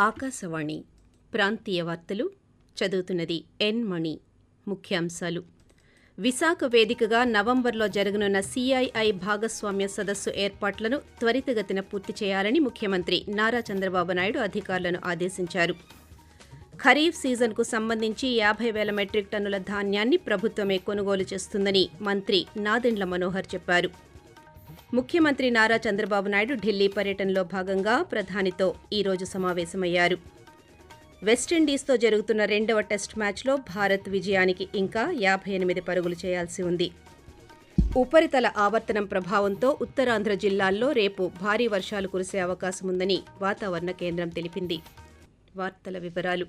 ఆకాశవాణి ప్రాంతీయ వార్తలు చదువుతున్నది ఎన్ మణి. ముఖ్యాంశాలు. విశాఖ వేదికగా నవంబర్లో జరగనున్న సీఐఐ భాగస్వామ్య సదస్సు ఏర్పాట్లను త్వరితగతిన పూర్తి చేయాలని ముఖ్యమంత్రి నారా చంద్రబాబు నాయుడు అధికారులను ఆదేశించారు. ఖరీఫ్ సీజన్కు సంబంధించి యాభై వేల మెట్రిక్ టన్నుల ధాన్యాన్ని ప్రభుత్వమే కొనుగోలు చేస్తుందని మంత్రి నాదెండ్ల మనోహర్ చెప్పారు. ముఖ్యమంత్రి నారా చంద్రబాబు నాయుడు ఢిల్లీ పర్యటనలో భాగంగా ప్రధానితో ఈరోజు సమావేశమయ్యారు. వెస్టిండీస్తో జరుగుతున్న రెండవ టెస్ట్ మ్యాచ్లో భారత్ విజయానికి ఇంకా యాభై ఎనిమిది పరుగులు చేయాల్సి ఉంది. ఉపరితల ఆవర్తనం ప్రభావంతో ఉత్తరాంధ్ర జిల్లాల్లో రేపు భారీ వర్షాలు కురిసే అవకాశం ఉందని వాతావరణ కేంద్రం తెలిపింది. వార్తల వివరాలు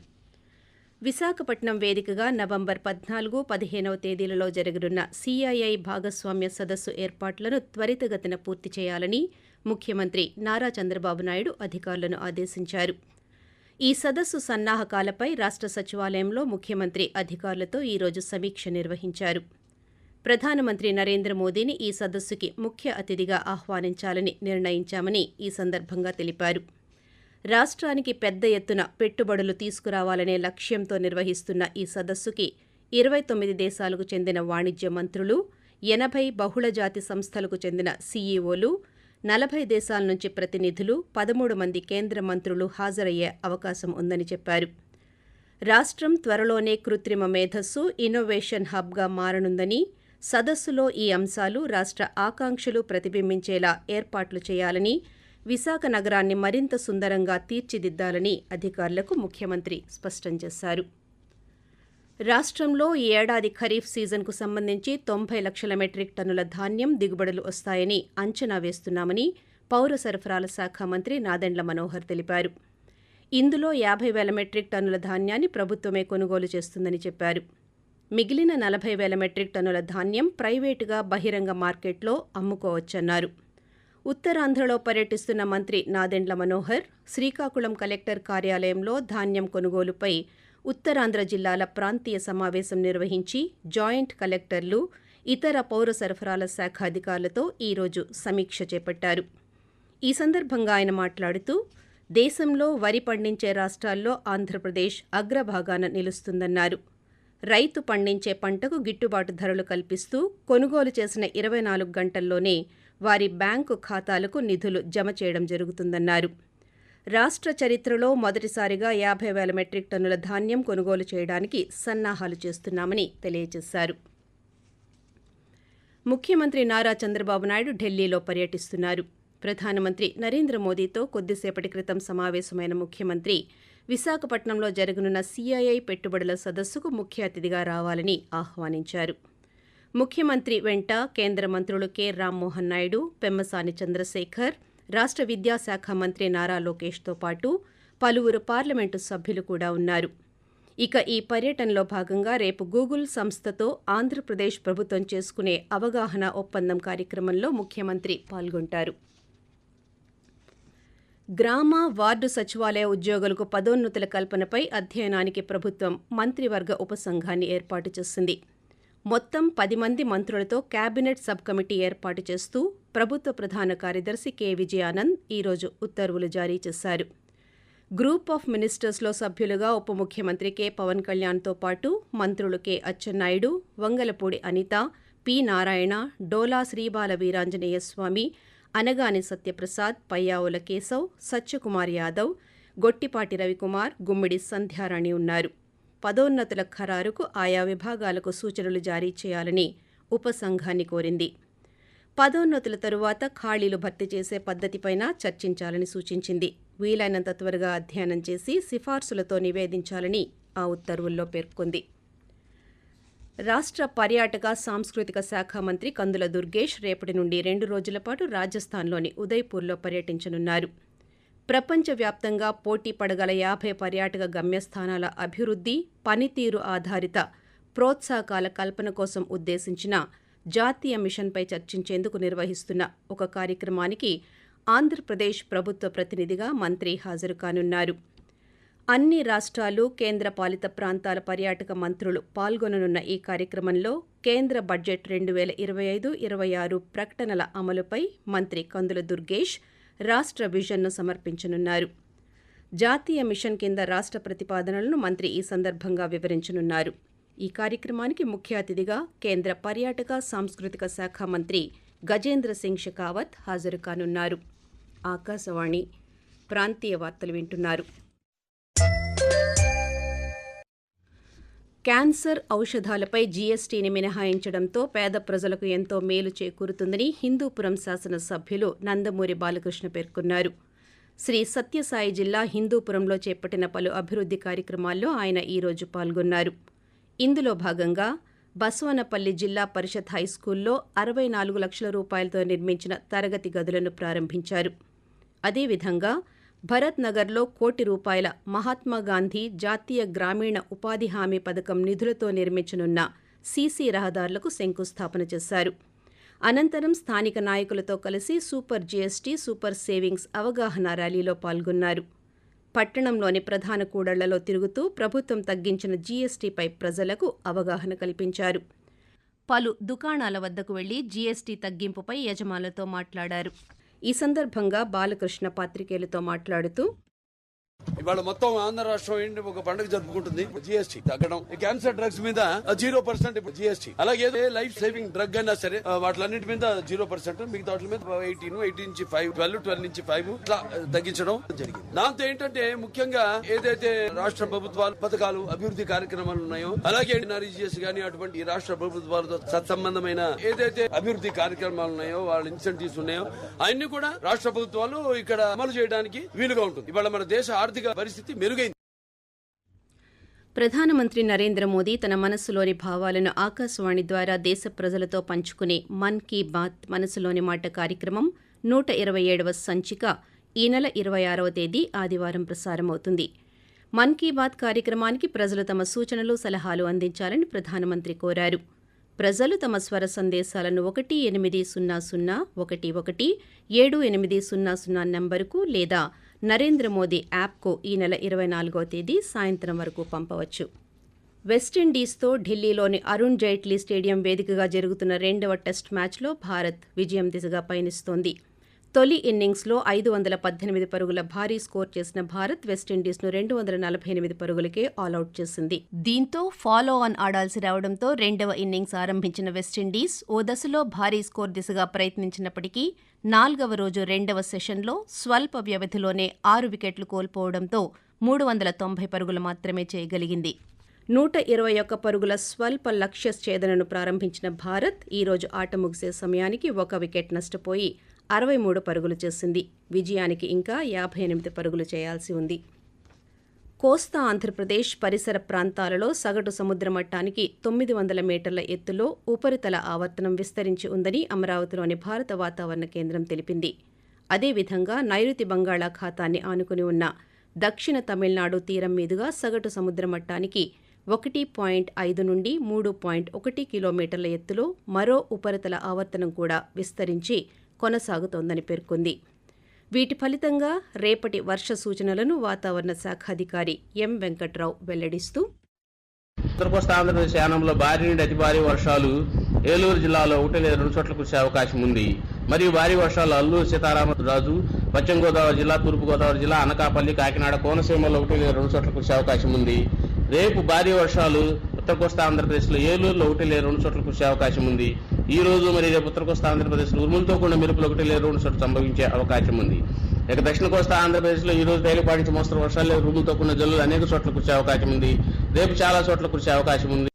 విశాఖపట్నం వేదికగా నవంబర్ పద్నాలుగు పదిహేనవ తేదీలలో జరగనున్న సీఐఐ భాగస్వామ్య సదస్సు ఏర్పాట్లను త్వరితగతిన పూర్తి చేయాలని ముఖ్యమంత్రి నారా చంద్రబాబు నాయుడు అధికారులను ఆదేశించారు. ఈ సదస్సు సన్నాహకాలపై రాష్ట్ర సచివాలయంలో ముఖ్యమంత్రి అధికారులతో ఈరోజు సమీక్ష నిర్వహించారు. ప్రధానమంత్రి నరేంద్ర మోదీని ఈ సదస్సుకి ముఖ్య అతిథిగా ఆహ్వానించాలని నిర్ణయించామని ఈ సందర్భంగా తెలిపారు. రాష్ట్రానికి పెద్ద ఎత్తున పెట్టుబడులు తీసుకురావాలనే లక్ష్యంతో నిర్వహిస్తున్న ఈ సదస్సుకి ఇరవై తొమ్మిది దేశాలకు చెందిన వాణిజ్య మంత్రులు ఎనభై బహుళజాతి సంస్థలకు చెందిన సీఈఓలు నలభై దేశాల నుంచి ప్రతినిధులు పదమూడు మంది కేంద్ర మంత్రులు హాజరయ్యే అవకాశం ఉందని చెప్పారు. రాష్ట్రం త్వరలోనే కృత్రిమ మేధస్సు ఇన్నోవేషన్ హబ్గా మారనుందని సదస్సులో ఈ అంశాలు రాష్ట్ర ఆకాంక్షలు ప్రతిబింబించేలా ఏర్పాట్లు చేయాలని విశాఖ నగరాన్ని మరింత సుందరంగా తీర్చిదిద్దాలని అధికారులకు ముఖ్యమంత్రి స్పష్టం చేశారు. రాష్ట్రంలో ఈ ఏడాది ఖరీఫ్ సీజన్కు సంబంధించి తొంభై లక్షల మెట్రిక్ టన్నుల ధాన్యం దిగుబడులు వస్తాయని అంచనా వేస్తున్నామని పౌర సరఫరాల శాఖ మంత్రి నాదెండ్ల మనోహర్ తెలిపారు. ఇందులో యాభై వేల మెట్రిక్ టన్నుల ధాన్యాన్ని ప్రభుత్వమే కొనుగోలు చేస్తుందని చెప్పారు. మిగిలిన నలభై వేల మెట్రిక్ టన్నుల ధాన్యం ప్రైవేటుగా బహిరంగ మార్కెట్లో అమ్ముకోవచ్చన్నారు. ఉత్తరాంధ్రలో పర్యటిస్తున్న మంత్రి నాదెండ్ల మనోహర్ శ్రీకాకుళం కలెక్టర్ కార్యాలయంలో ధాన్యం కొనుగోలుపై ఉత్తరాంధ్ర జిల్లాల ప్రాంతీయ సమావేశం నిర్వహించి జాయింట్ కలెక్టర్లు ఇతర పౌర సరఫరాల శాఖ అధికారులతో ఈరోజు సమీక్ష చేపట్టారు. ఈ సందర్భంగా ఆయన మాట్లాడుతూ దేశంలో వరి పండించే రాష్ట్రాల్లో ఆంధ్రప్రదేశ్ అగ్రభాగాన నిలుస్తుందన్నారు. రైతు పండించే పంటకు గిట్టుబాటు ధరలు కల్పిస్తూ కొనుగోలు చేసిన ఇరవై నాలుగు గంటల్లోనే వారి బ్యాంకు ఖాతాలకు నిధులు జమ చేయడం జరుగుతుందన్నారు. రాష్ట్ర చరిత్రలో మొదటిసారిగా యాభై వేల మెట్రిక్ టన్నుల ధాన్యం కొనుగోలు చేయడానికి సన్నాహాలు చేస్తున్నామని తెలియజేశారు. ముఖ్యమంత్రి నారా చంద్రబాబు నాయుడు ఢిల్లీలో పర్యటిస్తున్నారు. ప్రధానమంత్రి నరేంద్ర మోదీతో కొద్దిసేపటి క్రితం సమావేశమైన ముఖ్యమంత్రి విశాఖపట్నంలో జరగనున్న సీఐఐ పెట్టుబడుల సదస్సుకు ముఖ్య అతిథిగా రావాలని ఆహ్వానించారు. ముఖ్యమంత్రి వెంట కేంద్ర మంత్రులు కె. రామ్మోహన్ నాయుడు పెమ్మసాని చంద్రశేఖర్ రాష్ట్ర విద్యాశాఖ మంత్రి నారా లోకేష్తో పాటు పలువురు పార్లమెంటు సభ్యులు కూడా ఉన్నారు. ఇక ఈ పర్యటనలో భాగంగా రేపు గూగుల్ సంస్థతో ఆంధ్రప్రదేశ్ ప్రభుత్వం చేసుకునే అవగాహన ఒప్పందం కార్యక్రమంలో ముఖ్యమంత్రి పాల్గొంటారు. గ్రామ వార్డు సచివాలయ ఉద్యోగులకు పదోన్నతుల కల్పనపై అధ్యయనానికి ప్రభుత్వం మంత్రివర్గ ఉపసంఘాన్ని ఏర్పాటు చేసింది. మొత్తం పది మంది మంత్రులతో కేబినెట్ సబ్ కమిటీ ఏర్పాటు చేస్తూ ప్రభుత్వ ప్రధాన కార్యదర్శి కె. విజయానంద్ ఈరోజు ఉత్తర్వులు జారీ చేశారు. గ్రూప్ ఆఫ్ మినిస్టర్స్లో సభ్యులుగా ఉప ముఖ్యమంత్రి కె. పవన్ కళ్యాణ్తో పాటు మంత్రులు కె. అచ్చెన్నాయుడు వంగలపూడి అనిత పి. నారాయణ డోలా శ్రీబాల వీరాంజనేయ స్వామి అనగాని సత్యప్రసాద్ పయ్యావుల కేశవ్ సత్యకుమార్ యాదవ్ గొట్టిపాటి రవికుమార్ గుమ్మిడి సంధ్యారాణి ఉన్నారు. పదోన్నతుల ఖరారుకు ఆయా విభాగాలకు సూచనలు జారీ చేయాలని ఉపసంఘాన్ని కోరింది. పదోన్నతుల తరువాత ఖాళీలు భర్తీ చేసే పద్ధతిపైన చర్చించాలని సూచించింది. వీలైనంత త్వరగా అధ్యయనం చేసి సిఫార్సులతో నివేదించాలని ఆ ఉత్తర్వుల్లో పేర్కొంది. రాష్ట్ర పర్యాటక సాంస్కృతిక శాఖ మంత్రి కందుల దుర్గేష్ రేపటి నుండి రెండు రోజుల పాటు రాజస్థాన్లోని ఉదయ్పూర్లో పర్యటించనున్నారు. ప్రపంచవ్యాప్తంగా పోటీ పడగల యాభై పర్యాటక గమ్యస్థానాల అభివృద్ధి పనితీరు ఆధారిత ప్రోత్సాహకాల కల్పన కోసం ఉద్దేశించిన జాతీయ మిషన్పై చర్చించేందుకు నిర్వహిస్తున్న ఒక కార్యక్రమానికి ఆంధ్రప్రదేశ్ ప్రభుత్వ ప్రతినిధిగా మంత్రి హాజరు కానున్నారు. అన్ని రాష్ట్రాలు కేంద్ర పాలిత ప్రాంతాల పర్యాటక మంత్రులు పాల్గొననున్న ఈ కార్యక్రమంలో కేంద్ర బడ్జెట్ రెండు వేల ఇరవై ఐదు ఇరవై ఆరు ప్రకటనల అమలుపై మంత్రి కందుల దుర్గేష్ రాష్ట్ర విజన్ను సమర్పించనున్నారు. జాతీయ మిషన్ కింద రాష్ట్ర ప్రతిపాదనలను మంత్రి ఈ సందర్భంగా వివరించనున్నారు. ఈ కార్యక్రమానికి ముఖ్య అతిథిగా కేంద్ర పర్యాటక సాంస్కృతిక శాఖ మంత్రి గజేంద్ర సింగ్ షెకావత్ హాజరు కానున్నారు. ఆకాశవాణి ప్రాంతీయ వార్తలు వింటున్నారు. క్యాన్సర్ ఔషధాలపై జీఎస్టీని మినహాయించడంతో పేద ప్రజలకు ఎంతో మేలు చేకూరుతుందని హిందూపురం శాసనసభ్యులు నందమూరి బాలకృష్ణ పేర్కొన్నారు. శ్రీ సత్యసాయి జిల్లా హిందూపురంలో చేపట్టిన పలు అభివృద్ధి కార్యక్రమాల్లో ఆయన ఈరోజు పాల్గొన్నారు. ఇందులో భాగంగా బసవనపల్లి జిల్లా పరిషత్ హైస్కూల్లో అరవై నాలుగు లక్షల రూపాయలతో నిర్మించిన తరగతి గదులను ప్రారంభించారు. అదేవిధంగా భరత్ నగర్లో కోటి రూపాయల మహాత్మాగాంధీ జాతీయ గ్రామీణ ఉపాధి హామీ పథకం నిధులతో నిర్మించనున్న సీసీ రహదారులకు శంకుస్థాపన చేశారు. అనంతరం స్థానిక నాయకులతో కలిసి సూపర్ జీఎస్టీ సూపర్ సేవింగ్స్ అవగాహన ర్యాలీలో పాల్గొన్నారు. పట్టణంలోని ప్రధాన కూడళ్ళలో తిరుగుతూ ప్రభుత్వం తగ్గించిన జీఎస్టీపై ప్రజలకు అవగాహన కల్పించారు. పలు దుకాణాల వద్దకు వెళ్ళి జీఎస్టీ తగ్గింపుపై యజమానులతో మాట్లాడారు. ఈ సందర్భంగా బాలకృష్ణ పాత్రికేయులతో మాట్లాడుతూ ఇవాళ మొత్తం ఆంధ్ర రాష్ట్రం ఏంటి? ఒక పండుగ జరుపుకుంటుంది. జిఎస్టీ తగ్గడం. ఈ క్యాన్సర్ డ్రగ్స్ మీద జీరో పర్సెంట్ ఇప్పుడు జిఎస్టీ అలాగే లైఫ్ సేవింగ్ డ్రగ్ అయినా సరే వాటిలన్నిటి మీద జీరో పర్సెంట్ మిగతా వాటి మీద ఎయిటీన్ ఎయిటీన్ నుంచి ఫైవ్ ట్వెల్వ్ ట్వెల్వ్ నుంచి ఫైవ్ ఇట్లా తగ్గించడం జరిగింది. దాంతో ఏంటంటే ముఖ్యంగా ఏదైతే రాష్ట్ర ప్రభుత్వాలు పథకాలు అభివృద్ధి కార్యక్రమాలు ఉన్నాయో అలాగే ఎన్ఆర్ఈజిఎస్ గానీ అటువంటి ఈ రాష్ట్ర ప్రభుత్వాలతో సత్సంబంధమైన ఏదైతే అభివృద్ధి కార్యక్రమాలు ఉన్నాయో వాళ్ళ ఇన్సెంటివ్స్ ఉన్నాయో అన్ని కూడా రాష్ట్ర ప్రభుత్వాలు ఇక్కడ అమలు చేయడానికి వీలుగా ఉంటుంది. ఇవాళ మన దేశ ఆర్థిక పరిస్థితి మెరుగైంది. ప్రధానమంత్రి నరేంద్ర మోదీ తన మనసులోని భావాలను ఆకాశవాణి ద్వారా దేశ ప్రజలతో పంచుకునే మన్ కీ బాత్ మనసులోని మాట కార్యక్రమం నూట ఇరవై ఏడవ సంచిక ఈ నెల ఇరవై ఆరవ తేదీ ఆదివారం ప్రసారమవుతుంది. మన్ కీ బాత్ కార్యక్రమానికి ప్రజలు తమ సూచనలు సలహాలు అందించాలని ప్రధానమంత్రి కోరారు. ప్రజలు తమ స్వర సందేశాలను ఒకటి ఎనిమిది సున్నా సున్నా ఒకటి ఒకటి ఏడు ఎనిమిది సున్నా సున్నా నంబరుకు లేదా నరేంద్ర మోదీ యాప్కు ఈ నెల ఇరవై నాలుగో తేదీ సాయంత్రం వరకు పంపవచ్చు. వెస్టిండీస్తో ఢిల్లీలోని అరుణ్ జైట్లీ స్టేడియం వేదికగా జరుగుతున్న రెండవ టెస్ట్ మ్యాచ్లో భారత్ విజయం దిశగా పయనిస్తోంది. తొలి ఇన్నింగ్స్లో ఐదు వందల పద్దెనిమిది పరుగుల భారీ స్కోర్ చేసిన భారత్ వెస్టిండీస్ను రెండు వందల నలభై ఎనిమిది పరుగులకే ఆల్అవుట్ చేసింది. దీంతో ఫాలో ఆన్ ఆడాల్సి రావడంతో రెండవ ఇన్నింగ్స్ ఆరంభించిన వెస్టిండీస్ ఓ దశలో భారీ స్కోర్ దిశగా ప్రయత్నించినప్పటికీ నాల్గవ రోజు రెండవ సెషన్లో స్వల్ప వ్యవధిలోనే ఆరు వికెట్లు కోల్పోవడంతో మూడు వందల తొంభై పరుగులు మాత్రమే చేయగలిగింది. నూట ఇరవై ఒక్క పరుగుల స్వల్ప లక్ష్య ఛేదనను ప్రారంభించిన భారత్ ఈరోజు ఆట ముగిసే సమయానికి ఒక వికెట్ నష్టపోయి అరవై మూడు పరుగులు చేసింది. విజయానికి ఇంకా యాభై ఎనిమిది పరుగులు చేయాల్సి ఉంది. కోస్తా ఆంధ్రప్రదేశ్ పరిసర ప్రాంతాలలో సగటు సముద్ర మట్టానికి తొమ్మిది వందల మీటర్ల ఎత్తులో ఉపరితల ఆవర్తనం విస్తరించి ఉందని అమరావతిలోని భారత వాతావరణ కేంద్రం తెలిపింది. అదేవిధంగా నైరుతి బంగాళాఖాతాన్ని ఆనుకుని ఉన్న దక్షిణ తమిళనాడు తీరం మీదుగా సగటు సముద్ర మట్టానికి ఒకటి పాయింట్ ఐదు నుండి మూడు పాయింట్ ఒకటి కిలోమీటర్ల ఎత్తులో మరో ఉపరితల ఆవర్తనం కూడా విస్తరించి కొనసాగుతోందని పేర్కొంది వీటి ఫలితంగా రేపటి వర్ష సూచనలను వాతావరణ శాఖ అధికారి ఎం వెంకట్రావు వెల్లడిస్తూ ఉత్తర కోస్తా ఆంధ్రప్రదేశ్ యానంలో భారీ నుండి అతి భారీ వర్షాలు ఏలూరు జిల్లాలో ఒకటి లేదా రెండు చోట్ల కురిసే అవకాశం ఉంది మరియు భారీ వర్షాలు అల్లూరు సీతారామరాజు పశ్చిమ గోదావరి జిల్లా తూర్పు గోదావరి జిల్లా అనకాపల్లి కాకినాడ కోనసీమలో ఒకటి లేదా రెండు చోట్ల కురిసే అవకాశం ఉంది రేపు భారీ వర్షాలు ఉత్తర కోస్తా ఆంధ్రప్రదేశ్లో ఏలూరులో ఒకటి లేదా రెండు చోట్ల కురిసే అవకాశం ఉంది ఈ రోజు మరి రేపు ఉత్తర కోస్తా ఆంధ్రప్రదేశ్లో ఉరుములతో కూడిన మెరుపులు ఒకటి లేదా రెండు చోట్ల సంభవించే అవకాశం ఉంది. ఇక దక్షిణ కోస్తా ఆంధ్రప్రదేశ్లో ఈ రోజు తేలిపాటి నుంచి మోస్తరు వర్షాలు లేదా ఉరుములతో కూడిన జల్లులు అనేక చోట్ల కురిసే అవకాశం ఉంది. రేపు చాలా చోట్ల కురిసే అవకాశం ఉంది.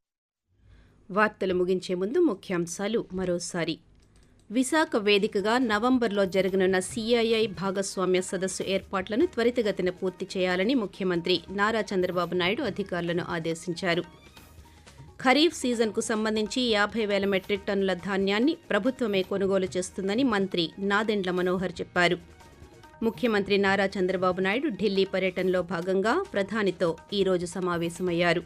వార్తలు ముగించే ముందు ముఖ్యాంశాలు మరోసారి. విశాఖ వేదికగా నవంబర్లో జరగనున్న సీఐఐ భాగస్వామ్య సదస్సు ఏర్పాట్లను త్వరితగతిన పూర్తి చేయాలని ముఖ్యమంత్రి నారా చంద్రబాబు నాయుడు అధికారులను ఆదేశించారు. ఖరీఫ్ సీజన్కు సంబంధించి యాభై వేల మెట్రిక్ టన్నుల ధాన్యాన్ని ప్రభుత్వమే కొనుగోలు చేస్తుందని మంత్రి నాదెండ్ల మనోహర్ చెప్పారు. ముఖ్యమంత్రి నారా చంద్రబాబు నాయుడు ఢిల్లీ పర్యటనలో భాగంగా ప్రధానితో ఈరోజు సమావేశమయ్యారు.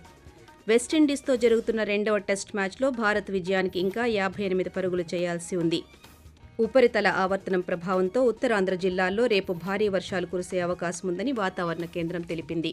వెస్టిండీస్తో జరుగుతున్న రెండవ టెస్ట్ మ్యాచ్లో భారత్ విజయానికి ఇంకా యాభై ఎనిమిది పరుగులు చేయాల్సి ఉంది. ఉపరితల ఆవర్తనం ప్రభావంతో ఉత్తరాంధ్ర జిల్లాల్లో రేపు భారీ వర్షాలు కురిసే అవకాశం ఉందని వాతావరణ కేంద్రం తెలిపింది.